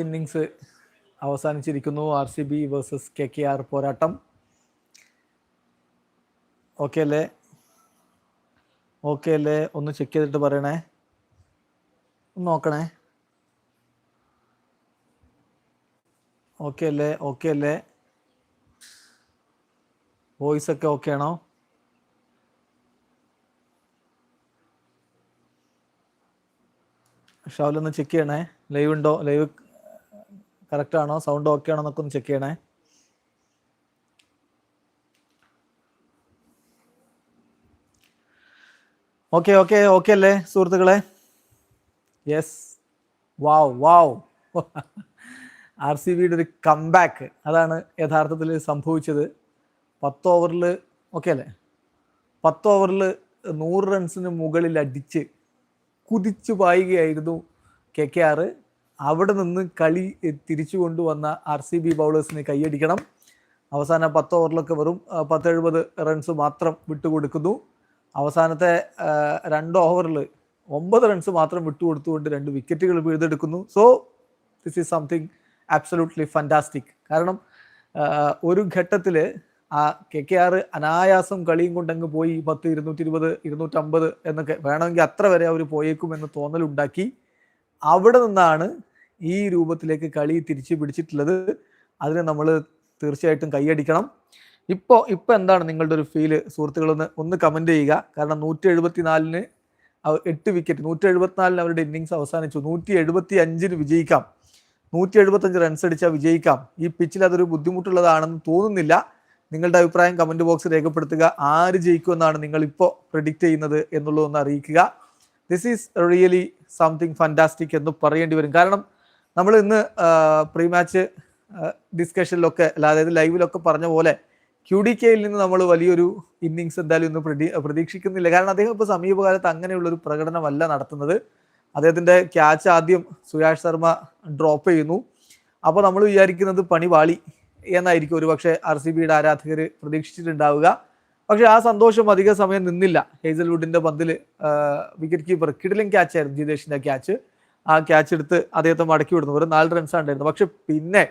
Innings അവസാനിച്ചിരിക്കുന്നു. R C B versus K K R പോരാട്ടം. Okay അല്ലേ? Okay അല്ലേ? ഒന്ന് ചെക്ക് ചെയ്തിട്ട് പറയണേ. ഒന്ന് നോക്കണേ. ഓക്കെ അല്ലേ? ഓക്കെ അല്ലേ? വോയിസ് ഒക്കെ ഓക്കെ ആണോ? ഷാവിലൊന്ന് ചെക്ക് ചെയ്യണേ. ലൈവ് ഉണ്ടോ? ലൈവ് കറക്റ്റ് ആണോ സൗണ്ട് ഓക്കെ ആണോ എന്നൊക്കെ ഒന്ന് ചെക്ക് ചെയ്യണേ. ഓക്കെ ഓക്കെ ഓക്കെ അല്ലേ സുഹൃത്തുക്കളെ? Yes wow wow R C ബിയുടെ ഒരു കംബാക്ക് അതാണ് യഥാർത്ഥത്തിൽ സംഭവിച്ചത്. പത്ത് ഓവറിൽ ഓക്കെ അല്ലേ? പത്ത് ഓവറിൽ നൂറ് റൺസിന് മുകളിൽ അടിച്ച് കുതിച്ചു പായുകയായിരുന്നു കെ കെ ആർ. അവിടെ നിന്ന് കളി തിരിച്ചു കൊണ്ടുവന്ന ആർ സി ബി ബൗളേഴ്സിന് കൈയടിക്കണം. അവസാന പത്ത് ഓവറിലൊക്കെ വെറും പത്തെഴുപത് റൺസ് മാത്രം വിട്ടുകൊടുക്കുന്നു. അവസാനത്തെ രണ്ട് ഓവറിൽ ഒമ്പത് റൺസ് മാത്രം വിട്ടുകൊടുത്തുകൊണ്ട് രണ്ട് വിക്കറ്റുകൾ പിഴുതെടുക്കുന്നു so this is something absolutely fantastic കാരണം ഒരു ഘട്ടത്തിൽ ആ കെ കെ ആർ അനായാസം കളിയും കൊണ്ടങ്ങ് പോയി പത്ത് ഇരുന്നൂറ്റി ഇരുപത് ഇരുന്നൂറ്റമ്പത് എന്നൊക്കെ വേണമെങ്കിൽ അത്ര വരെ അവർ പോയേക്കും എന്ന് തോന്നലുണ്ടാക്കി. അവിടെ നിന്നാണ് ഈ രൂപത്തിലേക്ക് കളി തിരിച്ചു പിടിച്ചിട്ടുള്ളത് അതിന് നമ്മൾ തീർച്ചയായിട്ടും കൈയടിക്കണം. ഇപ്പോൾ ഇപ്പോൾ എന്താണ് നിങ്ങളുടെ ഒരു ഫീൽ സുഹൃത്തുക്കളൊന്ന് ഒന്ന് കമന്റ് ചെയ്യുക. കാരണം നൂറ്റി എഴുപത്തിനാലിന് എട്ട് വിക്കറ്റ് നൂറ്റി എഴുപത്തിനാലിന് അവരുടെ ഇന്നിങ്സ് അവസാനിച്ചു. നൂറ്റി എഴുപത്തി അഞ്ചിന് വിജയിക്കാം. നൂറ്റി എഴുപത്തഞ്ച് റൺസ് അടിച്ചാൽ വിജയിക്കാം. ഈ പിച്ചിൽ അതൊരു ബുദ്ധിമുട്ടുള്ളതാണെന്ന് തോന്നുന്നില്ല. നിങ്ങളുടെ അഭിപ്രായം കമന്റ് ബോക്സിൽ രേഖപ്പെടുത്തുക. ആര് ജയിക്കുമെന്നാണ് നിങ്ങൾ ഇപ്പോൾ പ്രിഡിക്റ്റ് ചെയ്യുന്നത് എന്നുള്ളതൊന്ന് അറിയിക്കുക. This is really something fantastic എന്ന് പറയേണ്ടി വരും. കാരണം നമ്മൾ ഇന്ന് പ്രീ മാച്ച് ഡിസ്കഷനിലൊക്കെ അതായത് ലൈവിലൊക്കെ പറഞ്ഞ പോലെ ക്യു ഡി കെയിൽ നിന്ന് നമ്മൾ വലിയൊരു ഇന്നിങ്സ് എന്തായാലും ഇന്ന് പ്രതി പ്രതീക്ഷിക്കുന്നില്ല. കാരണം അദ്ദേഹം ഇപ്പോൾ സമീപകാലത്ത് അങ്ങനെയുള്ളൊരു പ്രകടനമല്ല നടത്തുന്നത്. അദ്ദേഹത്തിന്റെ ക്യാച്ച് ആദ്യം സുയാഷ് ശർമ്മ ഡ്രോപ്പ് ചെയ്യുന്നു. അപ്പോൾ നമ്മൾ വിചാരിക്കുന്നത് പണി വാളി എന്നായിരിക്കും. ഒരു പക്ഷേ ആർ സി ബിയുടെ ആരാധകർ പ്രതീക്ഷിച്ചിട്ടുണ്ടാവുക. പക്ഷേ ആ സന്തോഷം അധിക സമയം നിന്നില്ല. ഹേസൽവുഡിന്റെ പന്തിൽ വിക്കറ്റ് കീപ്പർ കിഡിലിംഗ് ക്യാച്ചായിരുന്നു ജിതേഷിന്റെ ക്യാച്ച് ആ ക്യാച്ച് എടുത്ത് അദ്ദേഹത്തെ മടക്കി വിടുന്നു. ഒരു നാല് റൺസ് ഉണ്ടായിരുന്നു പക്ഷെ പിന്നെ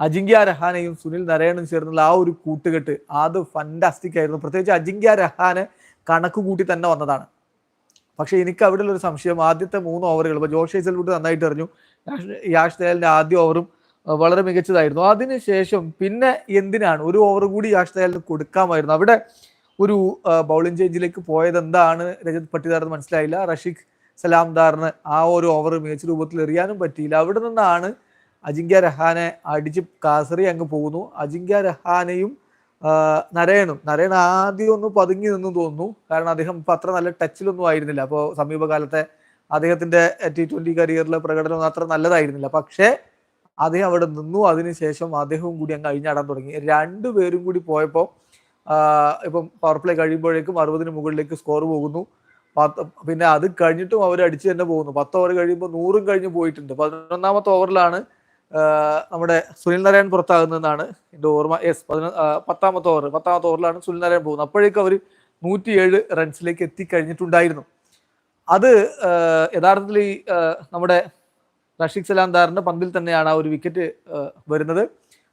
അജിങ്ക്യ രഹാനെയും സുനിൽ നരയണും ചേർന്നുള്ള ആ ഒരു കൂട്ടുകെട്ട് അത് ഫന്റാസ്റ്റിക് ആയിരുന്നു. പ്രത്യേകിച്ച് അജിങ്ക്യ രഹാന് കണക്ക് കൂട്ടി തന്നെ വന്നതാണ്. പക്ഷെ എനിക്ക് അവിടെ ഒരു സംശയം. ആദ്യത്തെ മൂന്ന് ഓവറുകൾ ഇപ്പോൾ ജോഷ് ഹേസൽവുഡ് നന്നായിട്ട് എറിഞ്ഞു. യാഷ് ദയാലിന്റെ ആദ്യ ഓവറും വളരെ മികച്ചതായിരുന്നു. അതിനുശേഷം പിന്നെ എന്തിനാണ് ഒരു ഓവർ കൂടി യാഷ് ദയാലിന് കൊടുക്കാമായിരുന്നു? അവിടെ ഒരു ബൗളിംഗ് ചേഞ്ചിലേക്ക് പോയത് എന്താണ്? രജത് പട്ടിദാർ മനസ്സിലായില്ല. റഷീഖ് സലാംദാറിന് ആ ഒരു ഓവർ മികച്ച രൂപത്തിൽ എറിയാനും പറ്റിയില്ല. അവിടെ നിന്നാണ് അജിങ്ക്യ രഹാനെ അടിച്ച് കാസറി അങ്ങ് പോകുന്നു. അജിങ്ക്യ രഹാനെയും നരയണും നരയൺ ആദ്യം ഒന്ന് പതുങ്ങി നിന്നു തോന്നുന്നു. കാരണം അദ്ദേഹം ഇപ്പം അത്ര നല്ല ടച്ചിലൊന്നും ആയിരുന്നില്ല. അപ്പോൾ സമീപകാലത്തെ അദ്ദേഹത്തിന്റെ ടി ട്വന്റി കരിയറിലെ പ്രകടനം അത്ര നല്ലതായിരുന്നില്ല. പക്ഷേ അദ്ദേഹം അവിടെ നിന്നു. അതിനുശേഷം അദ്ദേഹവും കൂടി അങ്ങ് അഴിഞ്ഞാടാൻ തുടങ്ങി. രണ്ടുപേരും കൂടി പോയപ്പോൾ ഇപ്പം പവർ പ്ലേ കഴിയുമ്പോഴേക്കും അറുപതിന് മുകളിലേക്ക് സ്കോർ പോകുന്നു. പത്ത് പിന്നെ അത് കഴിഞ്ഞിട്ടും അവർ അടിച്ച് തന്നെ പോകുന്നു. പത്ത് ഓവർ കഴിയുമ്പോൾ നൂറും കഴിഞ്ഞ് പോയിട്ടുണ്ട്. പതിനൊന്നാമത്തെ ഓവറിലാണ് നമ്മുടെ സുനിൽ നാരായൺ പുറത്താകുന്നതെന്നാണ് എന്റെ ഓർമ്മ. യെസ് പതിനൊ പത്താമത്തെ ഓവർ പത്താമത്തെ ഓവറിലാണ് സുനിൽ നാരായൺ പോകുന്നത്. അപ്പോഴേക്കും അവർ നൂറ്റിയേഴ് റൺസിലേക്ക് എത്തിക്കഴിഞ്ഞിട്ടുണ്ടായിരുന്നു. അത് യഥാർത്ഥത്തിൽ ഈ നമ്മുടെ റഷീഖ് സലാംദാറിന്റെ പന്തിൽ തന്നെയാണ് ആ ഒരു വിക്കറ്റ് വരുന്നത്.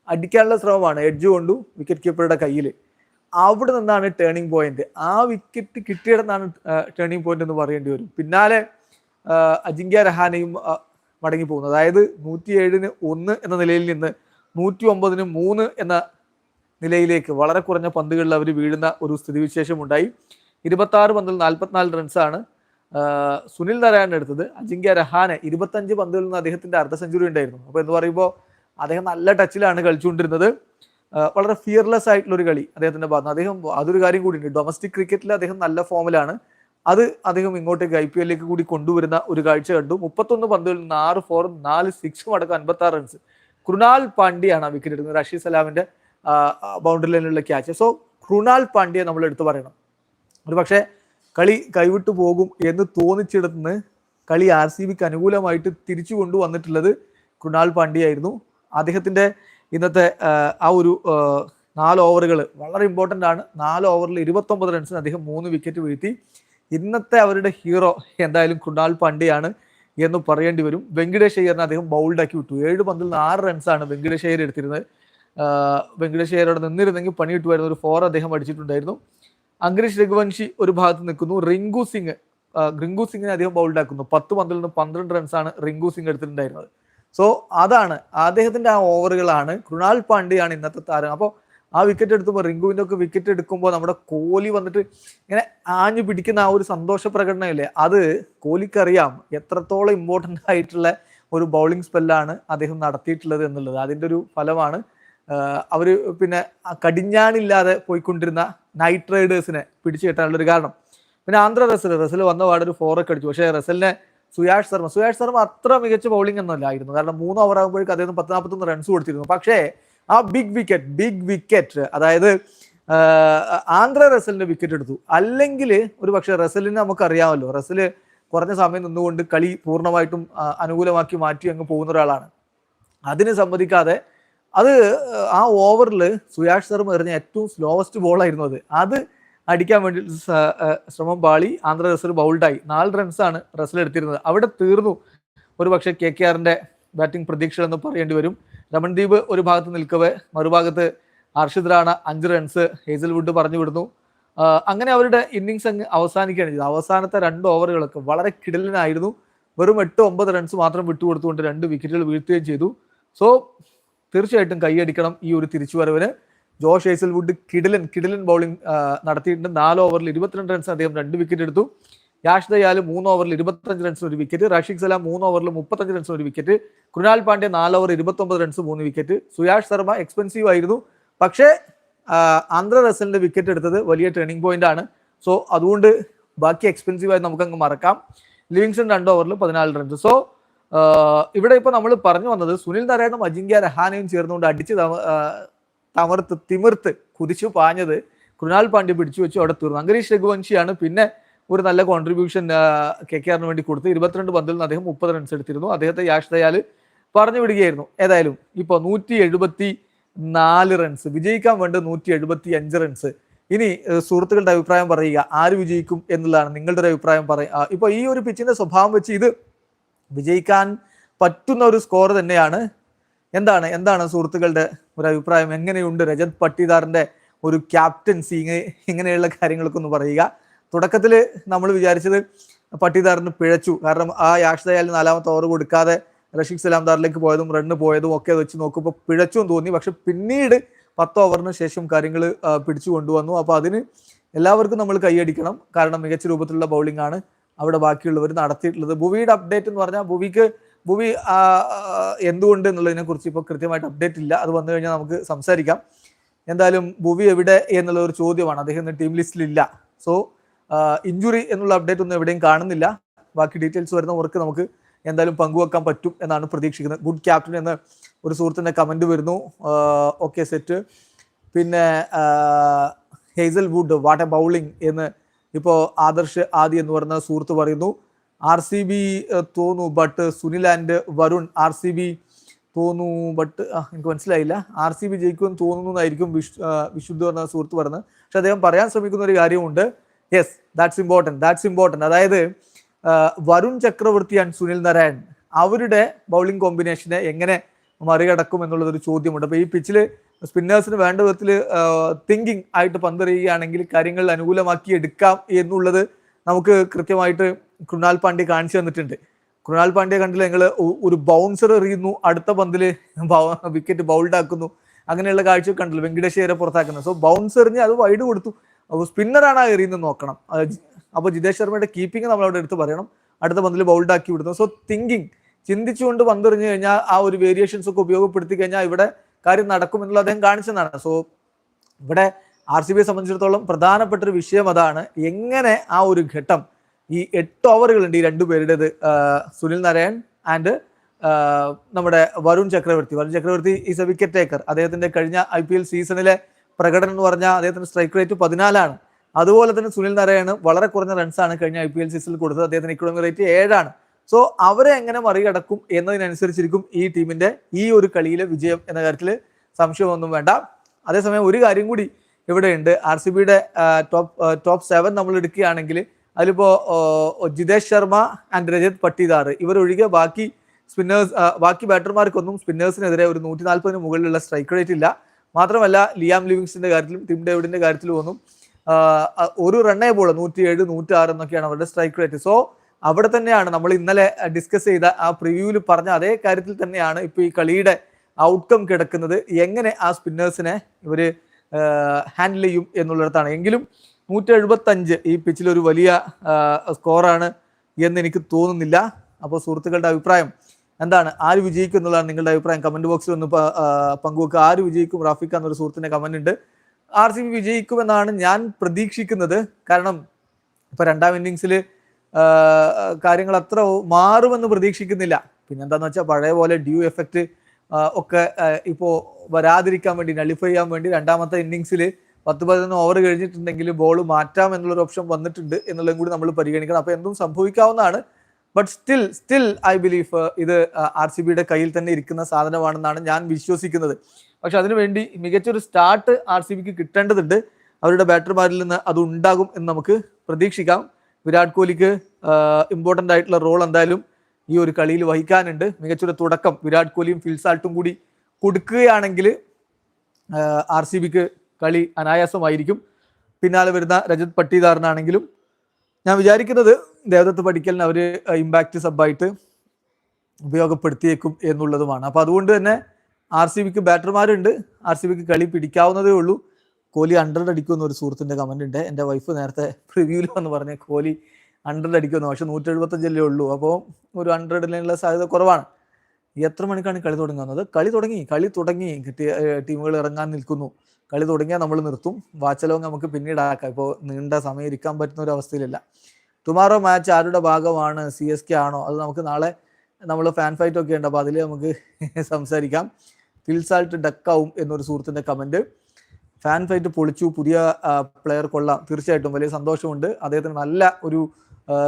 അടിക്കാനുള്ള ശ്രമമാണ്. എഡ്ജ് കൊണ്ടു വിക്കറ്റ് കീപ്പറുടെ കയ്യിൽ അവിടെ നിന്നാണ് ടേണിംഗ് പോയിന്റ് ആ വിക്കറ്റ് കിട്ടിയിടത്താണ് ടേണിംഗ് പോയിന്റ് എന്ന് പറയേണ്ടി വരും. പിന്നാലെ അജിങ്ക്യ രഹാനയും മടങ്ങി പോകുന്നു അതായത് നൂറ്റി ഏഴിന് ഒന്ന് എന്ന നിലയിൽ നിന്ന് നൂറ്റി ഒമ്പതിന് മൂന്ന് എന്ന നിലയിലേക്ക് വളരെ കുറഞ്ഞ പന്തുകളിൽ അവർ വീഴുന്ന ഒരു സ്ഥിതിവിശേഷം ഉണ്ടായി ഇരുപത്തി ആറ് പന്തിൽ നാൽപ്പത്തിനാല് റൺസാണ് സുനിൽ നാരായണൻ എടുത്തത്. അജിങ്ക്യ രഹാനെ ഇരുപത്തഞ്ച് പന്തുകളിൽ നിന്ന് അദ്ദേഹത്തിന്റെ അർദ്ധ സെഞ്ചുറി ഉണ്ടായിരുന്നു. അപ്പോൾ എന്ന് പറയുമ്പോൾ അദ്ദേഹം നല്ല ടച്ചിലാണ് കളിച്ചുകൊണ്ടിരുന്നത്. വളരെ ഫിയർലെസ് ആയിട്ടുള്ള ഒരു കളി അദ്ദേഹത്തിന്റെ ഭാഗത്ത് അദ്ദേഹം അതൊരു കാര്യം കൂടി ഉണ്ട്. ഡൊമസ്റ്റിക് ക്രിക്കറ്റിൽ അദ്ദേഹം നല്ല ഫോമിലാണ് അത് അദ്ദേഹം ഇങ്ങോട്ടേക്ക് ഐ പി എല്ലിലേക്ക് കൂടി കൊണ്ടുവരുന്ന ഒരു കാഴ്ച കണ്ടു. മുപ്പത്തൊന്ന് പന്തുകളിൽ നിന്ന് ആറ് ഫോറും നാല് സിക്സും അടക്കം അൻപത്തി ആറ് റൺസ് കൃണാൽ പാണ്ഡ്യയാണ് ആ വിക്കറ്റ് എടുക്കുന്നത്. റഷീദ് സലാമിന്റെ ബൗണ്ടറി ലൈനിലുള്ള ക്യാച്ച് സോ കൃണാൽ പാണ്ഡ്യ നമ്മൾ എടുത്തു പറയണം. ഒരു പക്ഷേ കളി കൈവിട്ടു പോകും എന്ന് തോന്നിച്ചിടത്തുനിന്ന് കളി ആർ സി ബിക്ക് അനുകൂലമായിട്ട് തിരിച്ചു കൊണ്ടുവന്നിട്ടുള്ളത് കൃണാൽ പാണ്ഡ്യ ആയിരുന്നു അദ്ദേഹത്തിന്റെ ഇന്നത്തെ ആ, ഒരു നാല് ഓവറുകൾ വളരെ ഇമ്പോർട്ടന്റ് ആണ്. നാല് ഓവറിൽ ഇരുപത്തൊമ്പത് റൺസിന് അദ്ദേഹം മൂന്ന് വിക്കറ്റ് വീഴ്ത്തി. ഇന്നത്തെ അവരുടെ ഹീറോ എന്തായാലും കുണാൽ പാണ്ഡ്യയാണ് എന്ന് പറയേണ്ടി വരും. വെങ്കടേഷ് അയ്യറിനെ അദ്ദേഹം ബൗൾഡാക്കി വിട്ടു. ഏഴ് പന്തിൽ നിന്ന് ആറ് റൺസാണ് വെങ്കടേഷ് അയ്യർ എടുത്തിരുന്നത്. വെങ്കിടേഷ് അയ്യരോട് നിന്നിരുന്നെങ്കിൽ പണി കിട്ടുമായിരുന്നു. ഒരു ഫോർ അദ്ദേഹം അടിച്ചിട്ടുണ്ടായിരുന്നു. അങ്കരീഷ് രഘുവംശി ഒരു ഭാഗത്ത് നിൽക്കുന്നു. റിങ്കു സിംഗ് റിങ്കു സിംഗിനെ അദ്ദേഹം ബൗൾഡാക്കുന്നു പത്ത് പന്തിൽ നിന്ന് പന്ത്രണ്ട് റൺസാണ് റിങ്കു സിംഗ് എടുത്തിട്ടുണ്ടായിരുന്നത്. സോ അതാണ് അദ്ദേഹത്തിന്റെ ആ ഓവറുകളാണ്. കൃണാൽ പാണ്ഡ്യയാണ് ഇന്നത്തെ താരം. അപ്പോൾ ആ വിക്കറ്റ് എടുക്കുമ്പോൾ റിങ്കുവിന്റെ ഒക്കെ വിക്കറ്റ് എടുക്കുമ്പോൾ നമ്മുടെ കോഹ്ലി വന്നിട്ട് ഇങ്ങനെ ആഞ്ഞു പിടിക്കുന്ന ആ ഒരു സന്തോഷ പ്രകടനമില്ലേ? അത് കോഹ്ലിക്കറിയാം എത്രത്തോളം ഇമ്പോർട്ടന്റ് ആയിട്ടുള്ള ഒരു ബൗളിംഗ് സ്പെല്ലാണ് അദ്ദേഹം നടത്തിയിട്ടുള്ളത് എന്നുള്ളത്. അതിന്റെ ഒരു ഫലമാണ് അവർ പിന്നെ കടിഞ്ഞാണില്ലാതെ പോയിക്കൊണ്ടിരുന്ന നൈറ്റ് റൈഡേഴ്സിനെ പിടിച്ചു കിട്ടാനുള്ളൊരു കാരണം. പിന്നെ ആന്ധ്ര റസൽ റസൽ വന്ന പാടൊരു ഫോറൊക്കെ അടിച്ചു. പക്ഷേ റസലിനെ സുയാഷ് ശർമ്മ. സുയാഷ് ശർമ്മ അത്ര മികച്ച ബൗളിംഗ് ഒന്നും അല്ലായിരുന്നു. കാരണം മൂന്ന് ഓവർ ആകുമ്പോഴേക്കും അദ്ദേഹം പത്ത് നാൽപ്പത്തൊന്ന് റൺസ് കൊടുത്തിരുന്നു. പക്ഷേ ആ ബിഗ് വിക്കറ്റ് ബിഗ് വിക്കറ്റ് അതായത് ആന്ധ്ര റസലിന്റെ വിക്കറ്റ് എടുത്തു. അല്ലെങ്കിൽ ഒരു പക്ഷേ റസലിന് നമുക്കറിയാമല്ലോ. റസൽ കുറഞ്ഞ സമയം നിന്നുകൊണ്ട് കളി പൂർണമായിട്ടും അനുകൂലമാക്കി മാറ്റി അങ്ങ് പോകുന്ന ഒരാളാണ്. അതിനെ സമ്മതിക്കാതെ അത് ആ ഓവറിൽ സുയാഷ് ശർമ്മ എറിഞ്ഞ ഏറ്റവും സ്ലോവസ്റ്റ് ബോളായിരുന്നു അത്. അത് അടിക്കാൻ വേണ്ടി ശ്രമം പാളി ആന്ധ്ര റസൽ ബൗൾഡായി. നാല് റൺസാണ് റസൽ എടുത്തിരുന്നത്. അവിടെ തീർന്നു. ഒരു പക്ഷേ കെ കെ ആറിന്റെ ബാറ്റിംഗ് പ്രതീക്ഷകൾ എന്ന് പറയേണ്ടി വരും. രമൺദീപ് ഒരു ഭാഗത്ത് നിൽക്കവേ മറുഭാഗത്ത് ഹർഷിദ് റാണ അഞ്ച് റൺസ് ഹേസൽവുഡ് പറഞ്ഞു വിടുന്നു. അങ്ങനെ അവരുടെ ഇന്നിങ്സ് അങ്ങ് അവസാനിക്കുകയാണ് ചെയ്തത്. അവസാനത്തെ രണ്ട് ഓവറുകളൊക്കെ വളരെ കിടലിനായിരുന്നു. വെറും എട്ട് ഒമ്പത് റൺസ് മാത്രം വിട്ടുകൊടുത്തുകൊണ്ട് രണ്ട് വിക്കറ്റുകൾ വീഴ്ത്തുകയും ചെയ്തു. സോ തീർച്ചയായിട്ടും കൈയടിക്കണം ഈ ഒരു തിരിച്ചുവരവിന്. ജോഷ് ഹേസൽവുഡ് കിഡിലൻ കിഡിലൻ ബൗളിംഗ് നടത്തിയിട്ടുണ്ട്. നാല് ഓവറിൽ ഇരുപത്തിരണ്ട് റൺസ് അദ്ദേഹം രണ്ട് വിക്കറ്റ് എടുത്തു. യാഷ് ദയാൽ മൂന്ന് ഓവറിൽ ഇരുപത്തഞ്ച് റൺസ് ഒരു വിക്കറ്റ് റാഷിഖ് സലാം മൂന്ന് ഓവറിൽ മുപ്പത്തഞ്ച് റൺസ് ഒരു വിക്കറ്റ് കൃണാൽ പാണ്ഡ്യ നാല് ഓവർ ഇരുപത്തൊമ്പത് റൺസ് മൂന്ന് വിക്കറ്റ് സുയാഷ് ശർമ്മ എക്സ്പെൻസീവ് ആയിരുന്നു. പക്ഷേ ആന്ധ്ര റസലിന്റെ വിക്കറ്റ് എടുത്തത് വലിയ ടേണിംഗ് പോയിന്റ് ആണ്. സോ അതുകൊണ്ട് ബാക്കി എക്സ്പെൻസീവ് ആയി നമുക്ക് അങ്ങ് മറക്കാം. ലിവിങ്സ്റ്റൺ രണ്ട് ഓവറിൽ പതിനാല് റൺസ് സോ ഇവിടെ ഇപ്പൊ നമ്മൾ പറഞ്ഞു വന്നത് സുനിൽ നാരായണും അജിങ്ക്യ രഹാനയും ചേർന്നുകൊണ്ട് അടിച്ച് തമർത്ത് തിമിർത്ത് കുതിച്ചു പാഞ്ഞത് കൃണാൽ പാണ്ഡ്യ പിടിച്ചു വെച്ചു അവിടെ തീർന്നു. അങ്കരീഷ് രഘുവംശിയാണ്. പിന്നെ ഒരു നല്ല കോൺട്രിബ്യൂഷൻ കെ കെ ആറിന് വേണ്ടി കൊടുത്ത് ഇരുപത്തിരണ്ട് പന്തിൽ നിന്ന് അദ്ദേഹം മുപ്പത് റൺസ് എടുത്തിരുന്നു. അദ്ദേഹത്തെ യാഷ് ദയാൽ പറഞ്ഞു വിടുകയായിരുന്നു. ഏതായാലും ഇപ്പോൾ നൂറ്റി എഴുപത്തി നാല് റൺസ് വിജയിക്കാൻ വേണ്ട നൂറ്റി എഴുപത്തി അഞ്ച് റൺസ് ഇനി സുഹൃത്തുക്കളുടെ അഭിപ്രായം പറയുക. ആര് വിജയിക്കും എന്നുള്ളതാണ് നിങ്ങളുടെ ഒരു അഭിപ്രായം പറയുക ഇപ്പോൾ ഈ ഒരു പിച്ചിന്റെ സ്വഭാവം വെച്ച് ഇത് വിജയിക്കാൻ പറ്റുന്ന ഒരു സ്കോർ തന്നെയാണ് എന്താണ്? എന്താണ് സുഹൃത്തുക്കളുടെ ഒരു അഭിപ്രായം? എങ്ങനെയുണ്ട് രജത് പട്ടിദാറിന്റെ ഒരു ക്യാപ്റ്റൻസി? ഇങ്ങനെ ഇങ്ങനെയുള്ള കാര്യങ്ങളൊക്കെ ഒന്ന് പറയുക. തുടക്കത്തിൽ നമ്മൾ വിചാരിച്ചത് പട്ടിദാറിന് പിഴച്ചു. കാരണം ആ യാഷ് നാലാമത്തെ ഓവർ കൊടുക്കാതെ റഷീഖ് സലാംദാറിലേക്ക് പോയതും റണ്ണ് പോയതും ഒക്കെ വെച്ച് നോക്കുമ്പോൾ പിഴച്ചു എന്ന് തോന്നി. പക്ഷെ പിന്നീട് പത്ത് ഓവറിന് ശേഷം കാര്യങ്ങൾ പിടിച്ചു കൊണ്ടുവന്നു. അപ്പോൾ അതിന് എല്ലാവർക്കും നമ്മൾ കൈയടിക്കണം. കാരണം മികച്ച രൂപത്തിലുള്ള ബൗളിംഗ് ആണ് അവിടെ ബാക്കിയുള്ളവർ നടത്തിയിട്ടുള്ളത്. ഭുവിയുടെ അപ്ഡേറ്റ് എന്ന് പറഞ്ഞാൽ ഭുവിക്ക് ആ, എന്തുകൊണ്ട് എന്നുള്ളതിനെ കുറിച്ച് ഇപ്പോൾ കൃത്യമായിട്ട് അപ്ഡേറ്റ് ഇല്ല. അത് വന്നു കഴിഞ്ഞാൽ നമുക്ക് സംസാരിക്കാം. എന്തായാലും ഭൂമി എവിടെ എന്നുള്ള ഒരു ചോദ്യമാണ്. അദ്ദേഹം ഇന്ന് ടീം ലിസ്റ്റിലില്ല സോ ഇഞ്ചുറി എന്നുള്ള അപ്ഡേറ്റ് ഒന്നും എവിടെയും കാണുന്നില്ല. ബാക്കി ഡീറ്റെയിൽസ് വരുന്ന വർക്ക് നമുക്ക് എന്തായാലും പങ്കുവെക്കാൻ പറ്റും എന്നാണ് പ്രതീക്ഷിക്കുന്നത്. ഗുഡ് ക്യാപ്റ്റൻ എന്ന് ഒരു സുഹൃത്തിന്റെ കമന്റ് വരുന്നു. ഓക്കെ സെറ്റ് പിന്നെ Hazlewood what a bowling എന്ന് ഇപ്പോൾ ആദർശ് ആദി എന്ന് പറയുന്ന സുഹൃത്ത് പറയുന്നു. ആർ സി ബി തോന്നു but Sunil and Varun R C B തോന്നു ബട്ട് എനിക്ക് മനസ്സിലായില്ല. ആർ സി ബി ജയിക്കുമെന്ന് തോന്നുന്നു എന്നായിരിക്കും വിഷ് ആ, വിശുദ്ധ പറഞ്ഞ സുഹൃത്ത് പറഞ്ഞത്. പക്ഷെ അദ്ദേഹം പറയാൻ ശ്രമിക്കുന്ന ഒരു കാര്യമുണ്ട്. Yes that's important that's important അതായത് വരുൺ ചക്രവർത്തി ആൻഡ് സുനിൽ നാരായൺ അവരുടെ ബൗളിംഗ് കോമ്പിനേഷനെ എങ്ങനെ മറികടക്കും എന്നുള്ളതൊരു ചോദ്യമുണ്ട്. അപ്പോൾ ഈ പിച്ചിൽ സ്പിന്നേഴ്സിന് വേണ്ട വിധത്തിൽ തിങ്കിങ് ആയിട്ട് പന്തെറിയുകയാണെങ്കിൽ കാര്യങ്ങൾ അനുകൂലമാക്കി എടുക്കാം എന്നുള്ളത് നമുക്ക് കൃത്യമായിട്ട് കൃണാൽ പാണ്ഡ്യ കാണിച്ചു തന്നിട്ടുണ്ട്. കൃണാൽ പാണ്ഡ്യ കണ്ടില്ല നിങ്ങൾ ഒരു ബൗൺസർ എറിയുന്നു അടുത്ത പന്തിൽ വിക്കറ്റ് ബൗൾഡ് ആക്കുന്നു. അങ്ങനെയുള്ള കാഴ്ച കണ്ടല്ലോ വെങ്കടേഷ് അയ്യരെ പുറത്താക്കുന്നത്. സോ ബൗൺസ് എറിഞ്ഞ് അത് വൈഡ് കൊടുത്തു. അപ്പോൾ സ്പിന്നറാണ് ആ എറിയുന്നത് നോക്കണം. അപ്പോൾ ജിതേഷ് ശർമ്മയുടെ കീപ്പിംഗ് നമ്മൾ അവിടെ എടുത്ത് പറയണം. അടുത്ത പന്തിൽ ബൗൾഡ് ആക്കി വിടുന്നു. സോ തിങ്കിങ് ചിന്തിച്ചുകൊണ്ട് പന്തെറിഞ്ഞു കഴിഞ്ഞാൽ ആ ഒരു വേരിയേഷൻസ് ഒക്കെ ഉപയോഗപ്പെടുത്തി കഴിഞ്ഞാൽ ഇവിടെ കാര്യം നടക്കും അദ്ദേഹം കാണിച്ചതാണ്. സോ ഇവിടെ ആർ സി ബിയെ സംബന്ധിച്ചിടത്തോളം പ്രധാനപ്പെട്ട ഒരു വിഷയം അതാണ്. എങ്ങനെ ആ ഒരു ഘട്ടം ഈ എട്ട് ഓവറുകളുണ്ട് ഈ രണ്ടുപേരുടേത് സുനിൽ നാരായൺ ആൻഡ് നമ്മുടെ Varun Chakravarthy. Varun Chakravarthy is A wicket taker അദ്ദേഹത്തിന്റെ കഴിഞ്ഞ ഐ പി എൽ സീസണിലെ പ്രകടനം എന്ന് പറഞ്ഞാൽ അദ്ദേഹത്തിന്റെ സ്ട്രൈക്ക് റേറ്റ് പതിനാലാണ്. അതുപോലെ തന്നെ സുനിൽ നാരായണ് വളരെ കുറഞ്ഞ റൺസാണ് കഴിഞ്ഞ ഐ പി എൽ സീസണിൽ കൊടുത്തത്. അദ്ദേഹത്തിന് ഇക്കോണമി റേറ്റ് ഏഴാണ്. സോ അവരെ എങ്ങനെ മറികടക്കും എന്നതിനനുസരിച്ചിരിക്കും ഈ ടീമിന്റെ ഈ ഒരു കളിയിലെ വിജയം എന്ന കാര്യത്തിൽ സംശയമൊന്നും വേണ്ട. അതേസമയം ഒരു കാര്യം കൂടി ഇവിടെയുണ്ട്. ആർ സി ബിയുടെ ടോപ്പ് ടോപ്പ് സെവൻ നമ്മൾ എടുക്കുകയാണെങ്കിൽ അതിലിപ്പോൾ ജിതേഷ് ശർമ്മ ആൻഡ് രജത് പട്ടിദാർ. ഇവരൊഴികെ ബാക്കി സ്പിന്നേഴ്സ് ബാക്കി ബാറ്റർമാർക്കൊന്നും സ്പിന്നേഴ്സിനെതിരെ ഒരു നൂറ്റി നാൽപ്പതിന് മുകളിലുള്ള സ്ട്രൈക്ക് റേറ്റ് ഇല്ല. മാത്രമല്ല ലിയാം ലിവിങ്സിന്റെ കാര്യത്തിലും ടിം ഡേവിഡിന്റെ കാര്യത്തിലും ഒന്നും ഒരു റണ്ണേ ബോൾ നൂറ്റി ഏഴ് നൂറ്റി ആറ് എന്നൊക്കെയാണ് അവരുടെ സ്ട്രൈക്ക് റേറ്റ് സോ അവിടെ തന്നെയാണ് നമ്മൾ ഇന്നലെ ഡിസ്കസ് ചെയ്ത ആ പ്രിവ്യൂവിൽ പറഞ്ഞ അതേ കാര്യത്തിൽ തന്നെയാണ് ഇപ്പോൾ ഈ കളിയുടെ ഔട്ട്കം കിടക്കുന്നത്. എങ്ങനെ ആ സ്പിന്നേഴ്സിനെ ഇവർ ഹാൻഡിൽ ചെയ്യും എന്നുള്ളിടത്താണ്. എങ്കിലും നൂറ്റി എഴുപത്തഞ്ച് ഈ പിച്ചിൽ ഒരു വലിയ സ്കോറാണ് എന്ന് എനിക്ക് തോന്നുന്നില്ല. അപ്പോൾ സുഹൃത്തുക്കളുടെ അഭിപ്രായം എന്താണ്? ആര് വിജയിക്കും എന്നുള്ളതാണ് നിങ്ങളുടെ അഭിപ്രായം. കമന്റ് ബോക്സിൽ ഒന്ന് പങ്കുവെക്കുക ആര് വിജയിക്കും? റാഫിക്ക എന്നൊരു സുഹൃത്തിന്റെ കമന്റ് ഉണ്ട്. ആർ സി ബി വിജയിക്കുമെന്നാണ് ഞാൻ പ്രതീക്ഷിക്കുന്നത്. കാരണം ഇപ്പൊ രണ്ടാം ഇന്നിങ്സിൽ കാര്യങ്ങൾ അത്ര മാറുമെന്ന് പ്രതീക്ഷിക്കുന്നില്ല. പിന്നെന്താന്ന് വെച്ചാൽ പഴയ പോലെ ഡ്യൂ എഫക്റ്റ് ഒക്കെ ഇപ്പോൾ വരാതിരിക്കാൻ വേണ്ടി നളിഫൈ ചെയ്യാൻ വേണ്ടി രണ്ടാമത്തെ ഇന്നിങ്സിൽ പത്ത് പതിനൊന്ന് ഓവർ കഴിഞ്ഞിട്ടുണ്ടെങ്കിൽ ബോൾ മാറ്റാം എന്നുള്ളൊരു ഓപ്ഷൻ വന്നിട്ടുണ്ട് എന്നുള്ളതും കൂടി നമ്മൾ പരിഗണിക്കണം. അപ്പോൾ എന്തും സംഭവിക്കാവുന്നതാണ്. But still still I believe ഇത് ആർ സി ബിയുടെ കയ്യിൽ തന്നെ ഇരിക്കുന്ന സാധനമാണെന്നാണ് ഞാൻ വിശ്വസിക്കുന്നത്. പക്ഷെ അതിനുവേണ്ടി മികച്ചൊരു സ്റ്റാർട്ട് ആർ സി ബിക്ക് കിട്ടേണ്ടതുണ്ട്. അവരുടെ ബാറ്റർമാരിൽ നിന്ന് അത് ഉണ്ടാകും എന്ന് നമുക്ക് പ്രതീക്ഷിക്കാം. വിരാട് കോഹ്ലിക്ക് ഇമ്പോർട്ടന്റ് ആയിട്ടുള്ള റോൾ എന്തായാലും ഈ ഒരു കളിയിൽ വഹിക്കാനുണ്ട്. മികച്ചൊരു തുടക്കം വിരാട് കോഹ്ലിയും ഫിൽസാൾട്ടും കൂടി കൊടുക്കുകയാണെങ്കിൽ ആർ സി ബിക്ക് കളി അനായാസമായിരിക്കും. പിന്നാലെ വരുന്ന രജത് പട്ടിദാറിനാണെങ്കിലും ഞാൻ വിചാരിക്കുന്നത് ദേവദത്ത് പഠിക്കലിന് അവർ ഇമ്പാക്റ്റ് സബായിട്ട് ഉപയോഗപ്പെടുത്തിയേക്കും എന്നുള്ളതുമാണ്. അപ്പോൾ അതുകൊണ്ട് തന്നെ ആർ സി ബിക്ക് ബാറ്റർമാരുണ്ട്. ആർ സി ബിക്ക് കളി പിടിക്കാവുന്നതേ ഉള്ളൂ. കോഹ്ലി ഹൺഡ്രഡ് അടിക്കുമെന്ന് ഒരു സുഹൃത്തിന്റെ കമന്റ് ഉണ്ട്. എന്റെ വൈഫ് നേരത്തെ പ്രിവ്യൂവിൽ വന്ന് പറഞ്ഞ കോഹ്ലി ഹൺഡ്രഡ് അടിക്കുന്നു പക്ഷെ നൂറ്റി എഴുപത്തഞ്ചല്ലേ ഉള്ളൂ. അപ്പോൾ ഒരു ഹൺഡ്രഡിനുള്ള സാധ്യത കുറവാണ്. എത്ര മണിക്കാണ് കളി തുടങ്ങുന്നത്? കളി തുടങ്ങി കളി തുടങ്ങി. ടീമുകൾ ഇറങ്ങാൻ നിൽക്കുന്നു. കളി തുടങ്ങിയാൽ നമ്മൾ നിർത്തും. വാച്ചലോങ് നമുക്ക് പിന്നീട് ആക്കാം. ഇപ്പോൾ നീണ്ട സമയം ഇരിക്കാൻ പറ്റുന്ന ഒരു അവസ്ഥയിലല്ല. ടുമാറോ മാച്ച് ആരുടെ ഭാഗമാണ്? സി എസ് കെ ആണോ? അത് നമുക്ക് നാളെ നമ്മൾ ഫാൻ ഫൈറ്റ് ഒക്കെ ഉണ്ട്. അപ്പോൾ അതിൽ നമുക്ക് സംസാരിക്കാം. ഫിൽസാൾട്ട് ഡക്കാവും എന്നൊരു സുഹൃത്തിന്റെ കമന്റ് ഫാൻ ഫൈറ്റ് പൊളിച്ചു. പുതിയ പ്ലെയർ കൊള്ളാം. തീർച്ചയായിട്ടും വലിയ സന്തോഷമുണ്ട്. അദ്ദേഹത്തിന് നല്ല ഒരു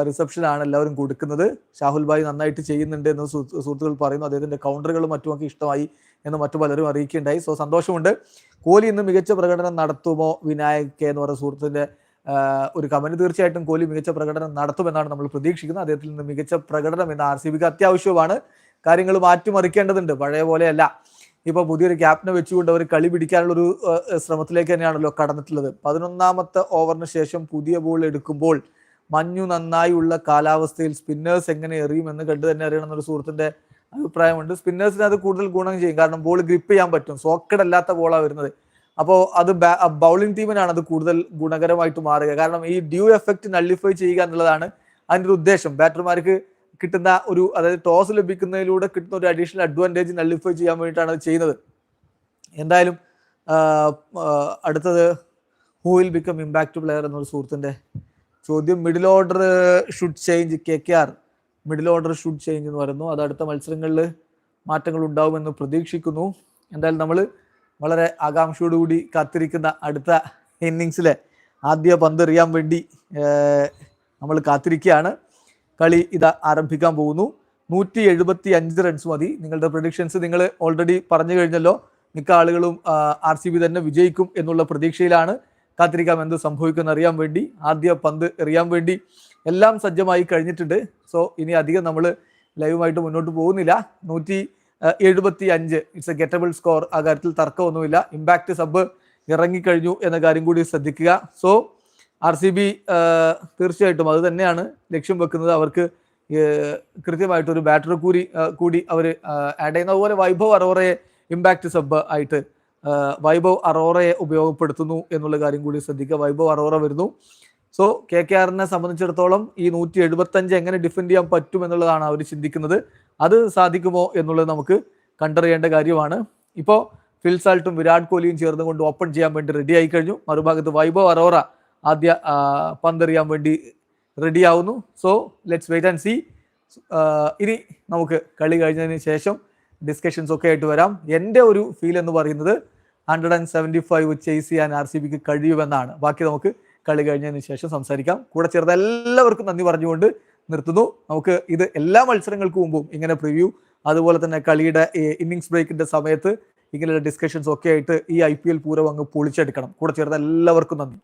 റിസപ്ഷനാണ് എല്ലാവരും കൊടുക്കുന്നത്. ഷാഹുൽ ഭായ് നന്നായിട്ട് ചെയ്യുന്നുണ്ട് എന്ന് സുഹൃത്തുക്കൾ പറയുന്നു. അദ്ദേഹത്തിന്റെ കൗണ്ടറുകളും മറ്റുമൊക്കെ ഇഷ്ടമായി എന്ന് മറ്റു പലരും അറിയിക്കുകയുണ്ടായി. സോ സന്തോഷമുണ്ട്. കോഹ്ലി ഇന്ന് മികച്ച പ്രകടനം നടത്തുമോ? വിനായക് കെ എന്ന് പറയുന്ന സുഹൃത്തിന്റെ ഒരു കമന്റ് തീർച്ചയായിട്ടും കോഹ്ലി മികച്ച പ്രകടനം നടത്തുമെന്നാണ് നമ്മൾ പ്രതീക്ഷിക്കുന്നത്. അദ്ദേഹത്തിൽ നിന്ന് മികച്ച പ്രകടനം എന്ന ആർ സി ബിക്ക് അത്യാവശ്യമാണ് കാര്യങ്ങൾ മാറ്റിമറിക്കേണ്ടതുണ്ട്. പഴയ പോലെയല്ല. ഇപ്പോൾ പുതിയൊരു ക്യാപ്റ്റനെ വെച്ചുകൊണ്ട് അവർ കളി പിടിക്കാനുള്ള ഒരു ശ്രമത്തിലേക്ക് തന്നെയാണല്ലോ കടന്നിട്ടുള്ളത്. പതിനൊന്നാമത്തെ ഓവറിന് ശേഷം പുതിയ ബോൾ എടുക്കുമ്പോൾ മഞ്ഞു നന്നായി ഉള്ള കാലാവസ്ഥയിൽ സ്പിന്നേഴ്സ് എങ്ങനെ എറിയുമെന്ന് കണ്ടു തന്നെ അറിയണം എന്നൊരു സുഹൃത്തിന്റെ അഭിപ്രായമുണ്ട്. സ്പിന്നേഴ്സിന് അത് കൂടുതൽ ഗുണം ചെയ്യും. കാരണം ബോൾ ഗ്രിപ്പ് ചെയ്യാൻ പറ്റും. സോക്കഡ് അല്ലാത്ത ബോളാണ് വരുന്നത്. അപ്പോൾ അത് ബൗളിംഗ് ടീമിനാണ് അത് കൂടുതൽ ഗുണകരമായിട്ട് മാറുക. കാരണം ഈ ഡ്യൂ എഫക്റ്റ് നള്ളിഫൈ ചെയ്യുക എന്നുള്ളതാണ് അതിന്റെ ഒരു ഉദ്ദേശം. ബാറ്റർമാർക്ക് കിട്ടുന്ന ഒരു അതായത് ടോസ് ലഭിക്കുന്നതിലൂടെ കിട്ടുന്ന ഒരു അഡീഷണൽ അഡ്വാന്റേജ് നള്ളിഫൈ ചെയ്യാൻ വേണ്ടിയിട്ടാണ് അത് ചെയ്യുന്നത്. എന്തായാലും അടുത്തത് who will become impact player എന്നൊരു സുഹൃത്തിന്റെ ചോദ്യം middle order should change K K R middle order should change എന്ന് പറയുന്നു. അത് അടുത്ത മത്സരങ്ങളിൽ മാറ്റങ്ങൾ ഉണ്ടാവുമെന്ന് പ്രതീക്ഷിക്കുന്നു. എന്തായാലും നമ്മൾ വളരെ ആകാംക്ഷയോടുകൂടി കാത്തിരിക്കുന്ന അടുത്ത ഇന്നിങ്സിലെ ആദ്യ പന്ത് എറിയാൻ വേണ്ടി നമ്മൾ കാത്തിരിക്കുകയാണ്. കളി ഇത് ആരംഭിക്കാൻ പോകുന്നു. നൂറ്റി എഴുപത്തി അഞ്ച് റൺസ് മതി. നിങ്ങളുടെ പ്രൊഡിക്ഷൻസ് നിങ്ങൾ ഓൾറെഡി പറഞ്ഞു കഴിഞ്ഞല്ലോ. മിക്ക ആളുകളും ആർ സി ബി തന്നെ വിജയിക്കും എന്നുള്ള പ്രതീക്ഷയിലാണ്. കാത്തിരിക്കാം. എന്ത് സംഭവിക്കുന്ന അറിയാൻ വേണ്ടി ആദ്യ പന്ത് എറിയാൻ വേണ്ടി എല്ലാം സജ്ജമായി കഴിഞ്ഞിട്ടുണ്ട്. സോ ഇനി അധികം നമ്മൾ ലൈവുമായിട്ട് മുന്നോട്ട് പോകുന്നില്ല. നൂറ്റി എഴുപത്തി അഞ്ച് ഇറ്റ്സ് എ ഗെറ്റബിൾ സ്കോർ ആ കാര്യത്തിൽ തർക്കമൊന്നുമില്ല. ഇമ്പാക്ട് സബ് ഇറങ്ങിക്കഴിഞ്ഞു എന്ന കാര്യം കൂടി ശ്രദ്ധിക്കുക. സോ ആർ സി ബി തീർച്ചയായിട്ടും അത് തന്നെയാണ് ലക്ഷ്യം വെക്കുന്നത്. അവർക്ക് കൃത്യമായിട്ടൊരു ബാറ്റർ കൂടി കൂടി അവർ ആഡ് ചെയ്യുന്ന അതുപോലെ വൈഭവ് അറോറയെ ഇമ്പാക്ട് സബ് ആയിട്ട് വൈഭവ് അറോറയെ ഉപയോഗപ്പെടുത്തുന്നു എന്നുള്ള കാര്യം കൂടി ശ്രദ്ധിക്കുക. വൈഭവ് അറോറ വരുന്നു. സോ കെ കെ ആറിനെ സംബന്ധിച്ചിടത്തോളം ഈ നൂറ്റി എഴുപത്തഞ്ച് എങ്ങനെ ഡിഫെൻഡ് ചെയ്യാൻ പറ്റും എന്നുള്ളതാണ് അവർ ചിന്തിക്കുന്നത്. അത് സാധിക്കുമോ എന്നുള്ളത് നമുക്ക് കണ്ടറിയേണ്ട കാര്യമാണ്. ഇപ്പോൾ ഫിൽസാൾട്ടും വിരാട് കോഹ്ലിയും ചേർന്നുകൊണ്ട് ഓപ്പൺ ചെയ്യാൻ വേണ്ടി റെഡി ആയി കഴിഞ്ഞു മറുഭാഗത്ത് വൈഭവ് അറോറ ആദ്യ പന്തെറിയാൻ വേണ്ടി റെഡിയാവുന്നു so let's wait and see ഇനി നമുക്ക് കളി കഴിഞ്ഞതിന് ശേഷം ഡിസ്കഷൻസ് ഒക്കെ ആയിട്ട് വരാം. എന്റെ ഒരു ഫീൽ എന്ന് പറയുന്നത് hundred and seventy five chase ചെയ്യാൻ ആർ സി ബിക്ക് കഴിയുമെന്നാണ്. ബാക്കി നമുക്ക് കളി കഴിഞ്ഞതിന് ശേഷം സംസാരിക്കാം. കൂടെ ചേർത്ത എല്ലാവർക്കും നന്ദി പറഞ്ഞുകൊണ്ട് നിർത്തുന്നു. നമുക്ക് ഇത് എല്ലാ മത്സരങ്ങൾക്കും മുമ്പും ഇങ്ങനെ പ്രിവ്യൂ അതുപോലെ തന്നെ കളിയുടെ ഇന്നിങ്സ് ബ്രേക്കിന്റെ സമയത്ത് ഇങ്ങനെയുള്ള ഡിസ്കഷൻസ് ഒക്കെ ആയിട്ട് ഈ ഐ പി എൽ പൂരം അങ്ങ് പൊളിച്ചെടുക്കണം. കൂടെ ചേർത്ത എല്ലാവർക്കും നന്ദി.